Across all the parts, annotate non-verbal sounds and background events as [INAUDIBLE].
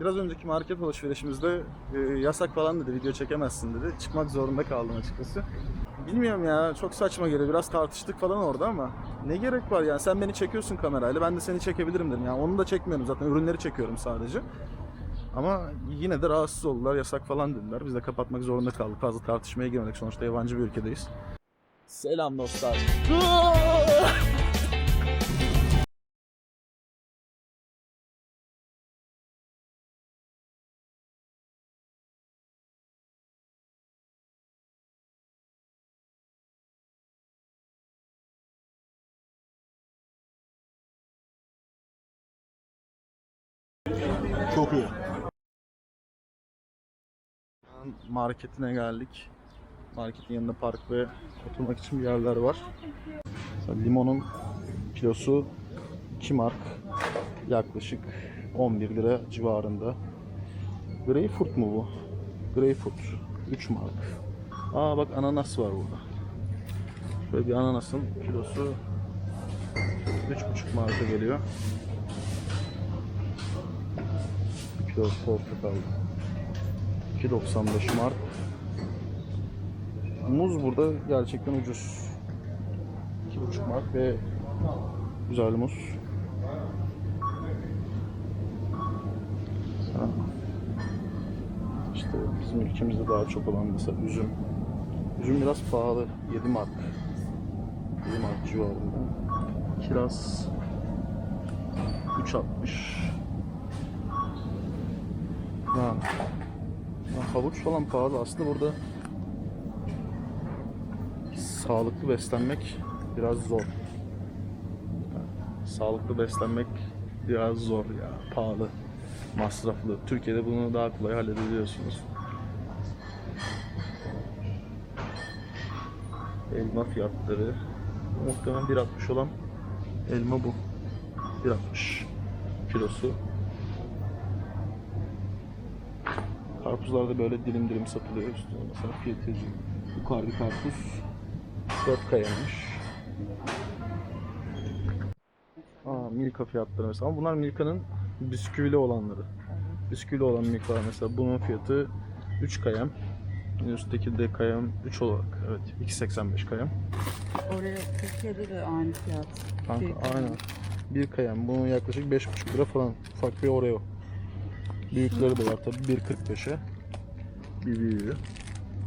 biraz önceki market alışverişimizde e, yasak falan dedi, video çekemezsin dedi. Çıkmak zorunda kaldım açıkçası. Bilmiyorum ya, çok saçma geliyor. Biraz tartıştık falan orada ama ne gerek var yani? Sen beni çekiyorsun kamerayla, ben de seni çekebilirim dedim. Yani onu da çekmiyorum zaten, ürünleri çekiyorum sadece. Ama yine de rahatsız oldular, yasak falan dediler. Biz de kapatmak zorunda kaldık. Fazla tartışmaya girmedik. Sonuçta yabancı bir ülkedeyiz. Selam dostlar. Marketine geldik. Marketin yanında park ve oturmak için bir yerler var. Mesela limonun kilosu 2 mark. Yaklaşık 11 lira civarında. Greyfurt mu bu? Greyfurt 3 mark. Aa bak ananas var burada. Şöyle bir ananasın kilosu 3,5 marka geliyor. Bir kilo portakal 2.95 mark. Muz burada gerçekten ucuz. 2.5 mark ve güzel muz. İşte bizim ülkemizde daha çok olan mesela üzüm. Üzüm biraz pahalı. 7 mark. 7 mark civarında. Kiraz 3.60. Ha. Havuç falan pahalı. Aslında burada sağlıklı beslenmek biraz zor. Sağlıklı beslenmek biraz zor ya. Pahalı, masraflı. Türkiye'de bunu daha kolay halledebiliyorsunuz. Elma fiyatları. Muhtemelen 1.60 olan elma bu. 1.60 kilosu. Karpuzlar da böyle dilim dilim satılıyor üstüne mesela fiyatı yazıyor. Yukarıda karpuz 4 kayamış. Aa Milka fiyatları mesela. Ama bunlar Milka'nın bisküvili olanları. Bisküvili olan Milka mesela. Bunun fiyatı 3 kayam. Üstteki de kayam 3 olarak. Evet 2.85 kayam. Oraya Türkiye'de de aynı fiyat. Kanka aynen. Bir kayam. Bunun yaklaşık 5.5 lira falan. Ufak bir Oreo. Büyükleri de var tabi 1.45'e. Bir büyüğü.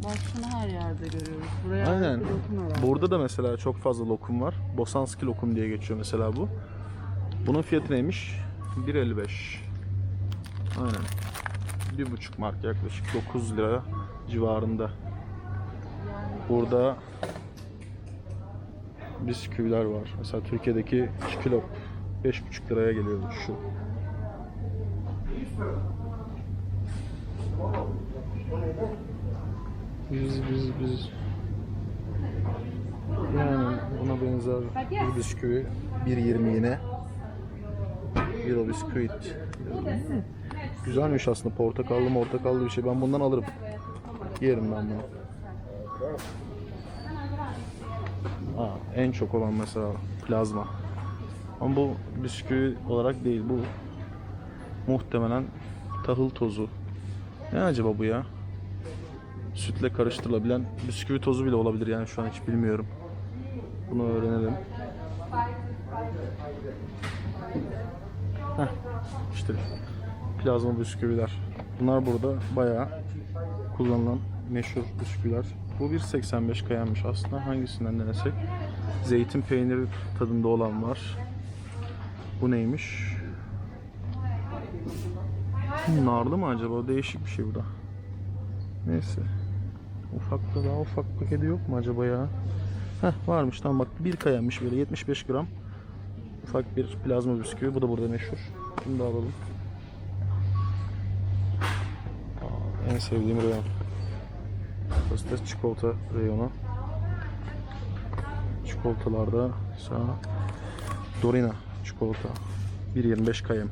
Bak şunu her yerde görüyoruz. Buraya Aynen. dokun herhalde. Burada da mesela çok fazla lokum var. Bosanski lokum diye geçiyor mesela bu. Bunun fiyatı neymiş? 1.55. Aynen. 1.5 mark yaklaşık 9 lira civarında. Burada bisküviler var. Mesela Türkiye'deki 2 kilo 5.5 liraya geliyor şu. Biz biz biz yani buna benzer bir bisküvi 1.20 yine. Bir o bisküvit. Güzelmiş aslında portakallı portakallı bir şey. Ben bundan alırım. Yerim ben bunu. Aa, en çok olan mesela plazma. Ama bu bisküvi olarak değil. Bu muhtemelen tahıl tozu. Ne acaba bu ya? Sütle karıştırılabilen bisküvi tozu bile olabilir yani şu an hiç bilmiyorum. Bunu öğrenelim. Heh, işte plazma bisküviler. Bunlar burada bayağı kullanılan meşhur bisküviler. Bu 1.85 kayanmış aslında. Hangisinden denesek? Zeytin peyniri tadında olan var. Bu neymiş? Narlı mı acaba? Değişik bir şey bu da. Neyse. Ufakta daha ufak paketi yok mu acaba ya? Heh varmış tamam bak bir kayanmış böyle 75 gram. Ufak bir plazma bisküvi. Bu da burada meşhur. Bunu da alalım. Aa, en sevdiğim reyon. Burası da çikolata reyonu. Çikolatalarda mesela Dorina çikolata 1.25 kayem.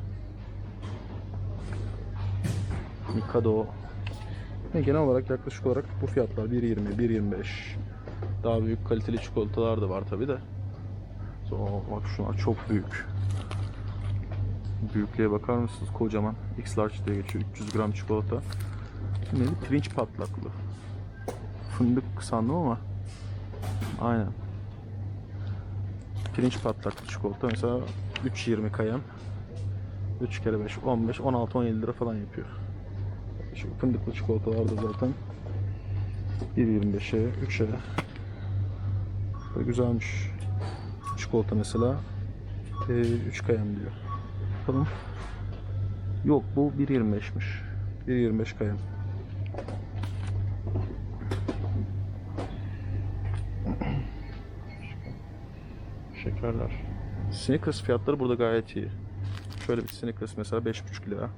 Mikado ve genel olarak yaklaşık olarak bu fiyatlar 1.20, 1.25. Daha büyük kaliteli çikolatalar da var tabi de. So, bak şunlar çok büyük. Büyüklüğe bakar mısınız? Kocaman. X large diye geçiyor. 300 gram çikolata. Neydi? Pirinç patlaklı. Fındık sandım ama. Aynen. Pirinç patlaklı çikolata mesela 3.20 kayem. 3 kere 5 15 16 17 lira falan yapıyor. Şu fındıklı çikolatalar da zaten 1.25'e 3'e. Bu da güzelmiş. Çikolata mesela 3 kayem diyor. Bakalım. Yok bu 1.25'miş. 1.25 kayem. Şekerler. Snickers fiyatları burada gayet iyi. Şöyle bir Snickers mesela 5.5 lira.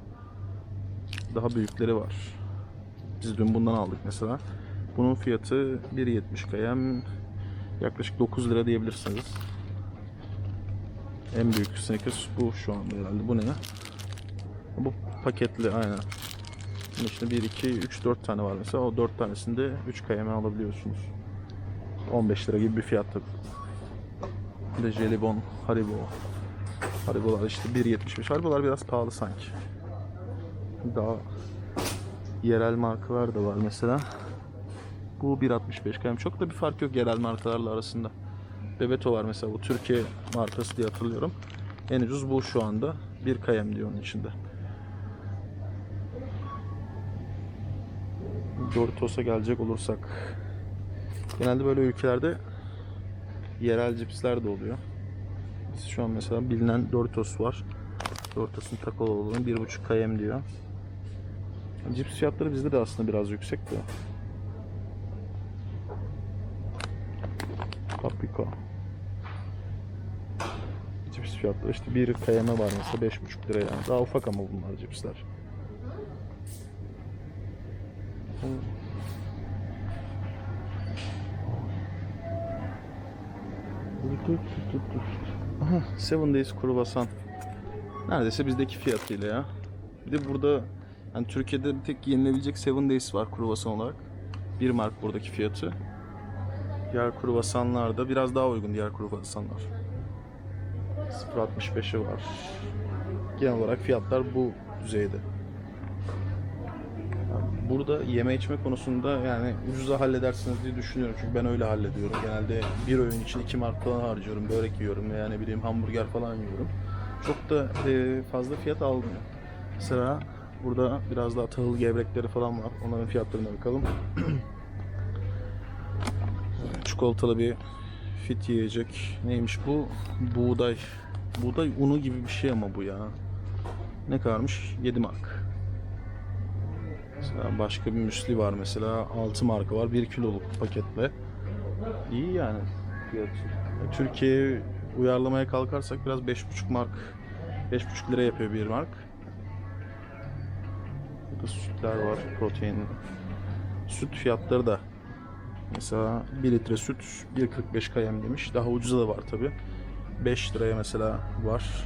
Daha büyükleri var. Biz dün bundan aldık mesela. Bunun fiyatı 1.70 kayem. Yaklaşık 9 lira diyebilirsiniz. En büyük Snickers bu şu anda herhalde. Bu ne? Bu paketli aynen. Bunun içinde 1, 2, 3, 4 tane var mesela. O 4 tanesinde 3 kayeme alabiliyorsunuz. 15 lira gibi bir fiyat tabii. Bir de jelibon, haribo. Haribolar işte 1.75. Haribolar biraz pahalı sanki. Daha yerel markalar da var mesela. Bu 1.65 kayem. Çok da bir fark yok yerel markalarla arasında. Bebeto var mesela bu Türkiye markası diye hatırlıyorum. En ucuz bu şu anda. 1 kayem diyor onun içinde. Doritos'a gelecek olursak. Genelde böyle ülkelerde yerel cipsler de oluyor. Şu an mesela bilinen Doritos var. Doritos'un takılı olduğunu 1.5 kayem diyor. Cips fiyatları bizde de aslında biraz yüksek de. Paprika. Cips fiyatları işte bir kayeme var mesela 5.5 lira yani. Daha ufak ama bunlar cipsler. Aha, Seven Days kruvasan. Neredeyse bizdeki fiyatıyla ya. Bir de burada yani Türkiye'de bir tek yenilebilecek Seven Days var kruvasan olarak. Bir mark buradaki fiyatı. Diğer kruvasanlar da biraz daha uygun diğer kruvasanlar. 0.65'i var. Genel olarak fiyatlar bu düzeyde. Yani Burada yeme içme konusunda yani ucuza halledersiniz diye düşünüyorum. Çünkü ben öyle hallediyorum. Genelde bir öğün için iki mark falan harcıyorum. Börek yiyorum veya ne bileyim hamburger falan yiyorum. Çok da e, fazla fiyat almıyor. Mesela burada biraz daha tahıl gevrekleri falan var. Onların fiyatlarına bakalım. [CLEARS THROAT] Çikolatalı bir fit yiyecek. Neymiş bu? Buğday. Buğday unu gibi bir şey ama bu ya. Ne kadarmış? 7 mark. Mesela başka bir müsli var mesela 6 marka var 1 kiloluk paketle. İyi yani fiyatı. Türkiye'ye uyarlamaya kalkarsak biraz 5,5 mark 5,5 lira yapıyor bir mark. Burada sütler var protein. Süt fiyatları da mesela 1 litre süt 1.45 kayem demiş. Daha ucuza da var tabi. 5 liraya mesela var.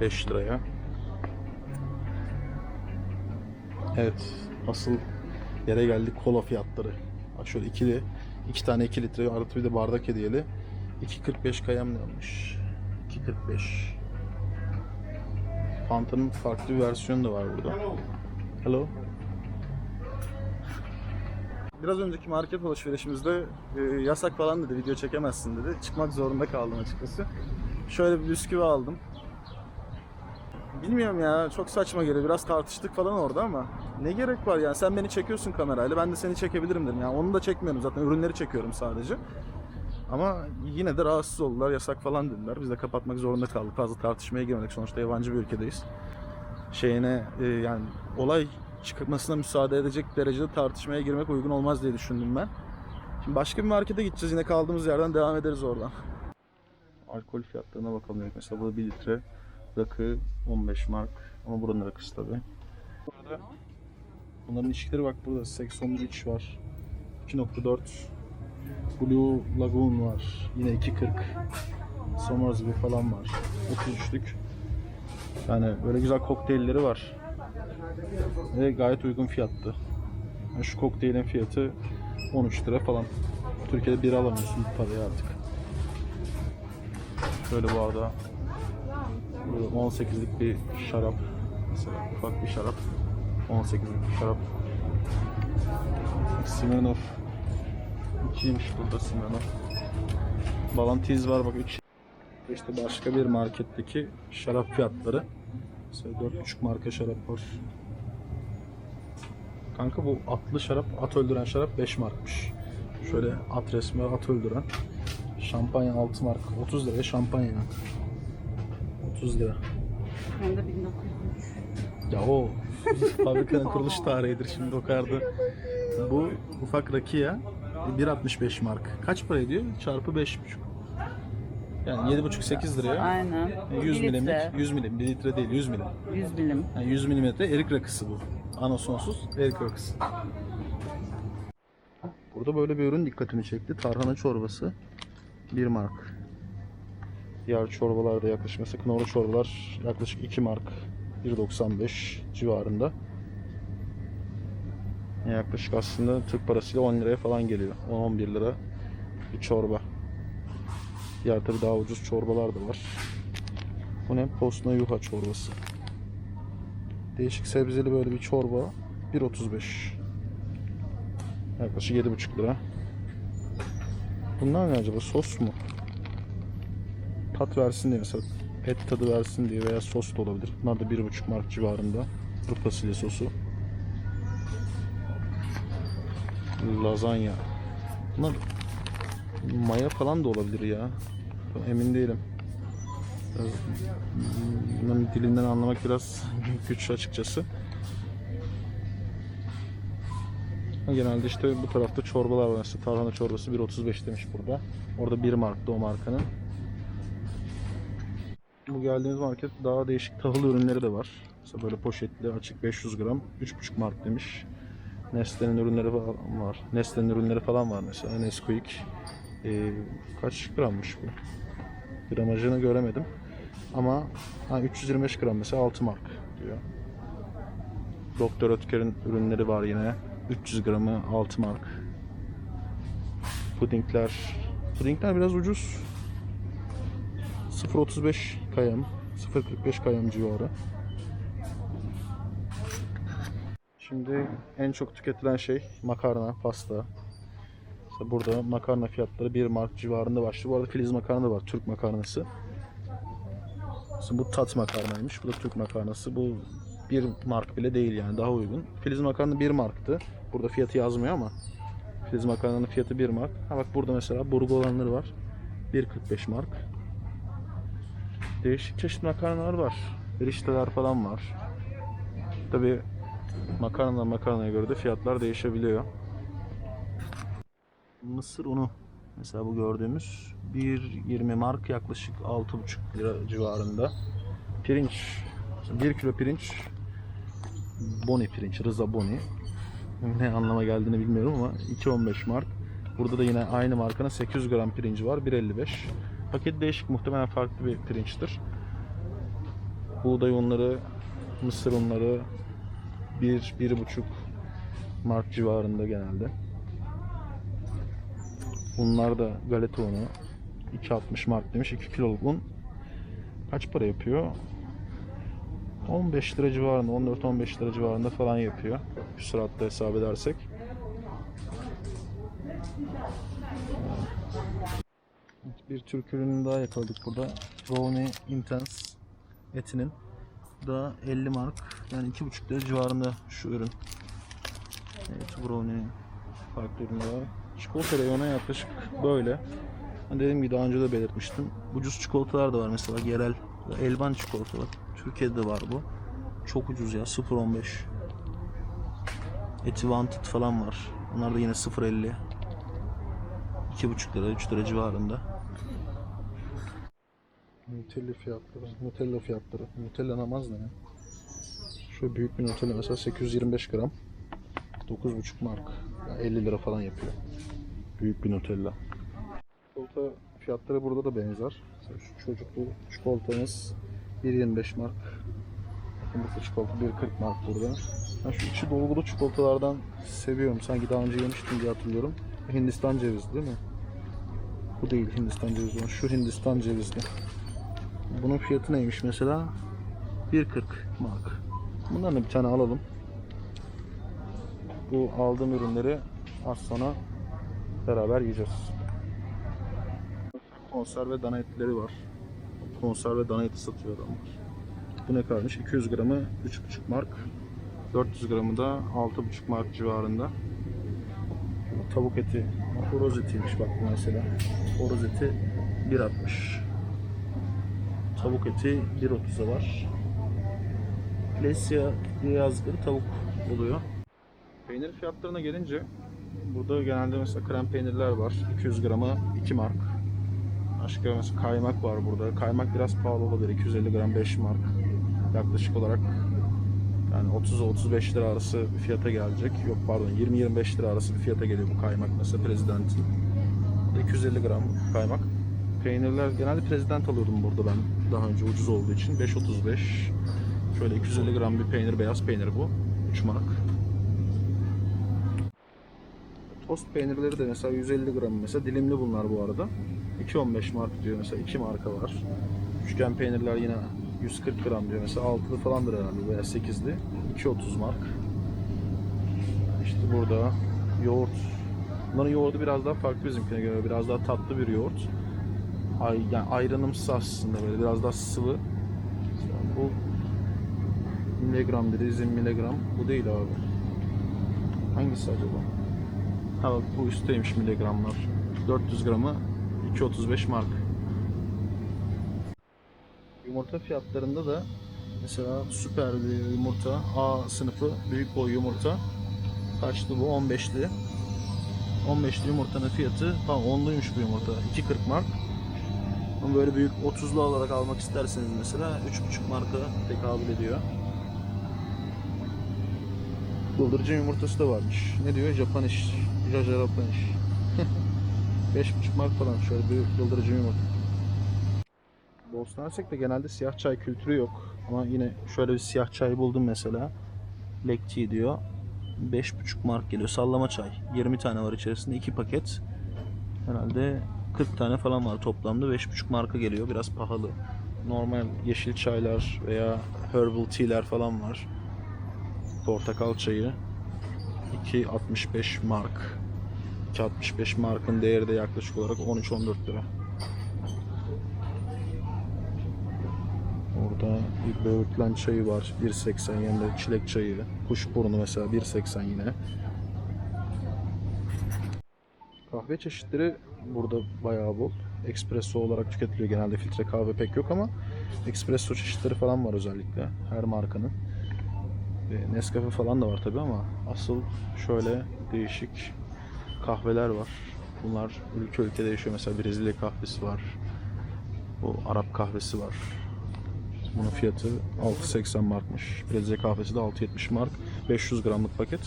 5 liraya. Evet, asıl yere geldik kola fiyatları. Şöyle ikili, iki tane 2 litre artı bir de bardak hediyeli. 2.45 kayam denmiş. 2.45. Fanta'nın farklı bir versiyonu da var burada. Hello. Biraz önceki market alışverişimizde e, yasak falan dedi, video çekemezsin dedi. Çıkmak zorunda kaldım açıkçası. Şöyle bir bisküvi aldım. Bilmiyorum ya çok saçma geliyor. Biraz tartıştık falan orada ama ne gerek var yani sen beni çekiyorsun kamerayla ben de seni çekebilirim dedim. Yani onu da çekmiyorum zaten ürünleri çekiyorum sadece. Ama yine de rahatsız oldular yasak falan dediler. Biz de kapatmak zorunda kaldık. Fazla tartışmaya girmedik sonuçta yabancı bir ülkedeyiz. Şeyine e, yani olay çıkmasına müsaade edecek derecede tartışmaya girmek uygun olmaz diye düşündüm ben. Şimdi başka bir markete gideceğiz yine kaldığımız yerden devam ederiz oradan. Alkol fiyatlarına bakalım. Mesela burada 1 litre rakı 15 mark ama buranın rakısı tabi. Burada bunların içkileri bak burada Sex on the Beach var 2.4 Blue Lagoon var yine 2.40 Somersby falan var 33'lük yani böyle güzel kokteylleri var ve gayet uygun fiyatlı yani şu kokteylin fiyatı 13 lira falan Türkiye'de bir alamıyorsun bu paraya artık Şöyle bu arada Bu 18'lik bir şarap. Mesela ufak bir şarap. 18'lik bir şarap. Smirnoff. 2'ymiş burada Smirnoff. Balantiz var bak 3. İşte başka bir marketteki şarap fiyatları. Mesela 4,5 marka şarap var. Kanka bu atlı şarap, at öldüren şarap 5 markmış. Şöyle at resmi at öldüren. Şampanya 6 mark. 30 liraya şampanya. 30 lira. Hem de 1903. Ya o fabrikanın kuruluş tarihidir şimdi o kadar da. Bu ufak rakiya 1.65 mark. Kaç para ediyor? Çarpı 5.5. Yani 7.5-8 liraya Aynen. 100 Bir milimlik, litre, 100 milim, 1 litre değil 100 milim. 100 milim. Yani 100 milimetre erik rakısı bu. Anasonsuz erik rakısı. Burada böyle bir ürün dikkatimi çekti. Tarhana çorbası. 1 mark. Diğer çorbalarda yaklaşık mesela knorr çorbalar yaklaşık 2 mark. 1.95 civarında. Yaklaşık aslında Türk parasıyla 10 liraya falan geliyor. 10-11 lira bir çorba. Diğer tabi daha ucuz çorbalar da var. Bu ne? Posna yuha çorbası. Değişik sebzeli böyle bir çorba. 1.35. Yaklaşık 7.5 lira. Bunlar ne acaba? Sos mu? Tat versin diye mesela et tadı versin diye veya sos da olabilir. Bunlar da 1.5 mark civarında. Kuru fasulye sosu. Lazanya. Bunlar maya falan da olabilir ya. Emin değilim. Biraz Bunların dilinden anlamak biraz [LAUGHS] güç açıkçası. Genelde işte bu tarafta çorbalar var. Mesela tarhana çorbası 1.35 demiş burada. Orada 1 markta o markanın. Bu geldiğimiz market daha değişik tahıl ürünleri de var. Mesela böyle poşetli açık 500 gram 3.5 mark demiş. Nestle'nin ürünleri falan var. Nestle'nin ürünleri falan var mesela. Nesquik. Ee, kaç grammış bu? Gramajını göremedim. Ama ha, 325 gram mesela 6 mark diyor. Doktor Ötker'in ürünleri var yine. 300 gramı 6 mark. Pudingler. Pudingler biraz ucuz. 0.35 kayam. 0.45 kayam civarı. Şimdi en çok tüketilen şey makarna, pasta. Mesela burada makarna fiyatları 1 mark civarında başlıyor. Bu arada filiz makarna da var, Türk makarnası. Mesela bu tat makarnaymış. Bu da Türk makarnası. Bu 1 mark bile değil yani daha uygun. Filiz makarna 1 marktı. Burada fiyatı yazmıyor ama Filiz makarnanın fiyatı 1 mark. Ha bak burada mesela burgu olanları var. 1.45 mark. Değişik çeşit makarnalar var. Erişteler falan var. Tabi makarnadan makarnaya göre de fiyatlar değişebiliyor. Mısır unu mesela bu gördüğümüz 1.20 mark yaklaşık 6.5 lira civarında. Pirinç 1 kilo pirinç Boni pirinç, Rıza Boni. Ne anlama geldiğini bilmiyorum ama 2.15 mark. Burada da yine aynı markanın 800 gram pirinci var 1.55. Paket değişik muhtemelen farklı bir pirinçtir. Buğday unları, mısır unları 1 1.5 mark civarında genelde. Bunlar da galeta unu 2.60 mark demiş. 2 kiloluk un kaç para yapıyor? 15 lira civarında, 14-15 lira civarında falan yapıyor. Küsuratta hesap edersek. Bir Türk ürününü daha yakaladık burada. Brownie Intense etinin. Da 50 mark. Yani 2,5 lira civarında şu ürün. Evet, Brownie farklı ürünler var. Çikolata reyonu yaklaşık böyle. Dediğim gibi daha önce de belirtmiştim. Ucuz çikolatalar da var mesela yerel. Elban çikolata var. Türkiye'de de var bu. Çok ucuz ya 0.15. Eti Wanted falan var. Onlar da yine 0.50. 2.5 lira 3 lira civarında. Nutella fiyatları, Nutella fiyatları. Nutella namaz ne ya? Şu büyük bir Nutella mesela 825 gram. 9.5 mark. Yani 50 lira falan yapıyor. Büyük bir Nutella. Çikolata fiyatları burada da benzer. Mesela şu çocuklu çikolatamız 1.25 mark. Fındıklı çikolata 1.40 mark burada. Ben şu içi dolgulu çikolatalardan seviyorum. Sanki daha önce yemiştim diye hatırlıyorum. Hindistan cevizli değil mi? Bu değil Hindistan cevizli olan. Şu Hindistan cevizli. Bunun fiyatı neymiş mesela? 1.40 mark. Bundan da bir tane alalım. Bu aldığım ürünleri az sonra beraber yiyeceğiz. Konserve dana etleri var. Konserve dana eti satıyor adamlar. Bu ne kadarmış? 200 gramı 3,5 mark. 400 gramı da 6,5 mark civarında. Tavuk eti, horoz etiymiş bak bu mesela. Horoz eti 1.60. Tavuk eti 1.30'a var. Lesya yazdıkları tavuk oluyor. Peynir fiyatlarına gelince burada genelde mesela krem peynirler var. 200 grama 2 mark. Başka mesela kaymak var burada. Kaymak biraz pahalı olabilir. 250 gram 5 mark. Yaklaşık olarak yani 30-35 lira arası bir fiyata gelecek. Yok pardon 20-25 lira arası bir fiyata geliyor bu kaymak mesela prezidentin. 250 gram kaymak. Peynirler genelde prezident alıyordum burada ben daha önce ucuz olduğu için 5.35. Şöyle 250 gram bir peynir beyaz peynir bu. 3 mark. Tost peynirleri de mesela 150 gram mesela dilimli bunlar bu arada. 2.15 mark diyor mesela 2 marka var. Üçgen peynirler yine 140 gram diyor mesela 6'lı falandır herhalde veya 8'li. 2.30 mark. İşte burada yoğurt. Bunların yoğurdu biraz daha farklı bizimkine göre. Biraz daha tatlı bir yoğurt. Ay, yani ayranımsı aslında böyle biraz daha sıvı. Mesela bu miligram dedi, izin miligram. Bu değil abi. Hangisi acaba? Ha bak bu üstteymiş miligramlar. 400 gramı 2.35 mark. Yumurta fiyatlarında da mesela süper bir yumurta A sınıfı büyük boy yumurta kaçtı bu 15'li 15'li yumurtanın fiyatı tamam 10'luymuş bu yumurta 2.40 mark ama böyle büyük 30'lu olarak almak isterseniz mesela 3.5 marka tekabül ediyor Bıldırcın yumurtası da varmış. Ne diyor? Japaniş. Jaja Japaniş. 5.5 [LAUGHS] mark falan şöyle bir bıldırcın yumurta. Bosna Hersek'te genelde siyah çay kültürü yok. Ama yine şöyle bir siyah çay buldum mesela. Black diyor. 5.5 mark geliyor. Sallama çay. 20 tane var içerisinde. 2 paket. Herhalde 40 tane falan var toplamda. 5.5 marka geliyor. Biraz pahalı. Normal yeşil çaylar veya herbal tea'ler falan var. Portakal çayı 2.65 mark. 2.65 markın değeri de yaklaşık olarak 13-14 lira. Orada bir böğürtlen çayı var 1.80 yanında çilek çayı. Kuşburnu mesela 1.80 yine. Kahve çeşitleri burada bayağı bol. Espresso olarak tüketiliyor genelde filtre kahve pek yok ama espresso çeşitleri falan var özellikle her markanın. E, Nescafe falan da var tabi ama asıl şöyle değişik kahveler var. Bunlar ülke ülke değişiyor. Mesela Brezilya kahvesi var. Bu Arap kahvesi var. Bunun fiyatı 6.80 markmış. Brezilya kahvesi de 6.70 mark. 500 gramlık paket.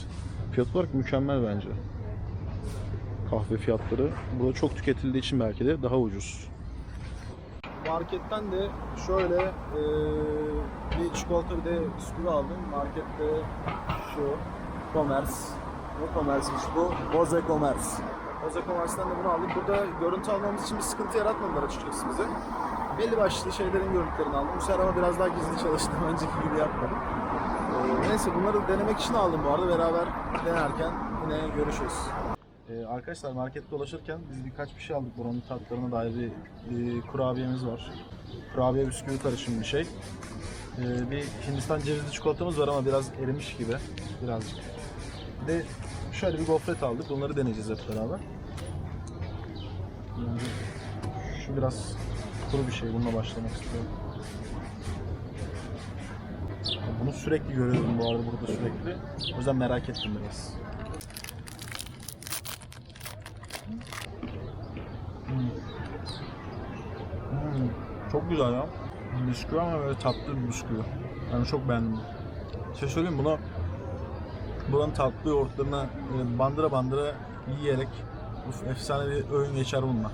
Fiyat olarak mükemmel bence. Kahve fiyatları burada çok tüketildiği için belki de daha ucuz. Marketten de şöyle eee, bir çikolata bir de bisküvi aldım. Markette şu Commerce. Ne Commerce'miş bu? Boze Commerce. Boze Commerce'den de bunu aldık. Burada görüntü almamız için bir sıkıntı yaratmadılar açıkçası bize. Belli başlı şeylerin görüntülerini aldım. Bu sefer ama biraz daha gizli çalıştım. [LAUGHS] Önceki gibi yapmadım. Neyse bunları denemek için aldım bu arada. Beraber denerken yine görüşürüz. Arkadaşlar markette dolaşırken biz birkaç bir şey aldık. Buranın tatlarına dair bir, bir kurabiyemiz var. Kurabiye bisküvi karışımı bir şey. Ee, bir Hindistan cevizli çikolatamız var ama biraz erimiş gibi. Birazcık. Bir de şöyle bir gofret aldık. Bunları deneyeceğiz hep beraber. Yani şu biraz kuru bir şey. Bununla başlamak istiyorum. Bunu sürekli görüyorum bu arada burada sürekli. O yüzden merak ettim biraz. Hmm, Çok güzel ya. Bisküvi ama böyle tatlı bir bisküvi. Yani çok beğendim. Şey söyleyeyim buna buranın tatlı yoğurtlarına böyle bandıra bandıra yiyerek uf, efsane bir öğün geçer bununla.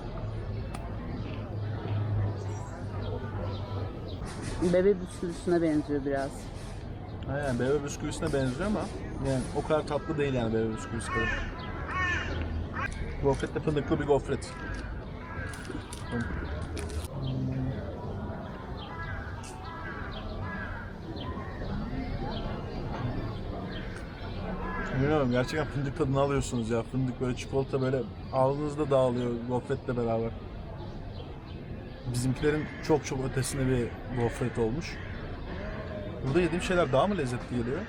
Bebe bisküvisine benziyor biraz. Yani bebe bisküvisine benziyor ama yani o kadar tatlı değil yani bebe bisküvisi kadar. Gofret de fındıklı bir gofret. Bilmiyorum gerçekten fındık tadını alıyorsunuz ya. Fındık böyle çikolata böyle ağzınızda dağılıyor gofretle beraber. Bizimkilerin çok çok ötesinde bir gofret olmuş. Burada yediğim şeyler daha mı lezzetli geliyor?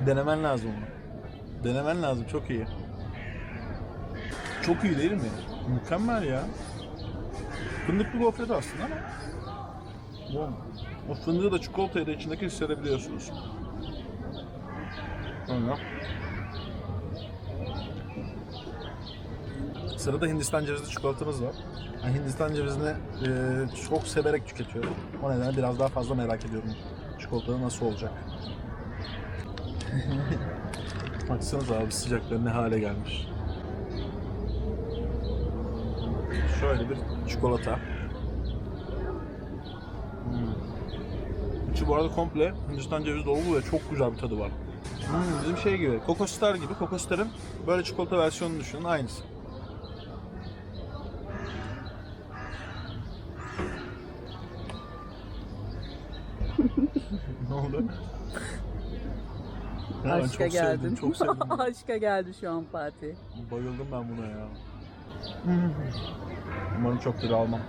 [LAUGHS] Denemen lazım onu. Denemen lazım çok iyi. Çok iyi değil mi? Mükemmel ya. Fındıklı gofret aslında ama bu, o fındığı da çikolatayı da içindeki hissedebiliyorsunuz. Öyle. Sırada Hindistan cevizli çikolatamız var. Ben Hindistan cevizini e, çok severek tüketiyorum. O nedenle biraz daha fazla merak ediyorum. Çikolata nasıl olacak? [LAUGHS] Baksanıza abi sıcakları ne hale gelmiş. Şöyle bir çikolata. Hmm. İçi bu arada komple Hindistan cevizi dolu ve çok güzel bir tadı var. Hmm, bizim şey gibi, Coco Star gibi. Coco Star'ın böyle çikolata versiyonunu düşünün, aynısı. [LAUGHS] ne oldu? Ya ben Aşka çok sevdim, geldin. çok sevdim. [LAUGHS] Aşka geldi şu an Fatih. Bayıldım ben buna ya. Umarım çok kilo almam.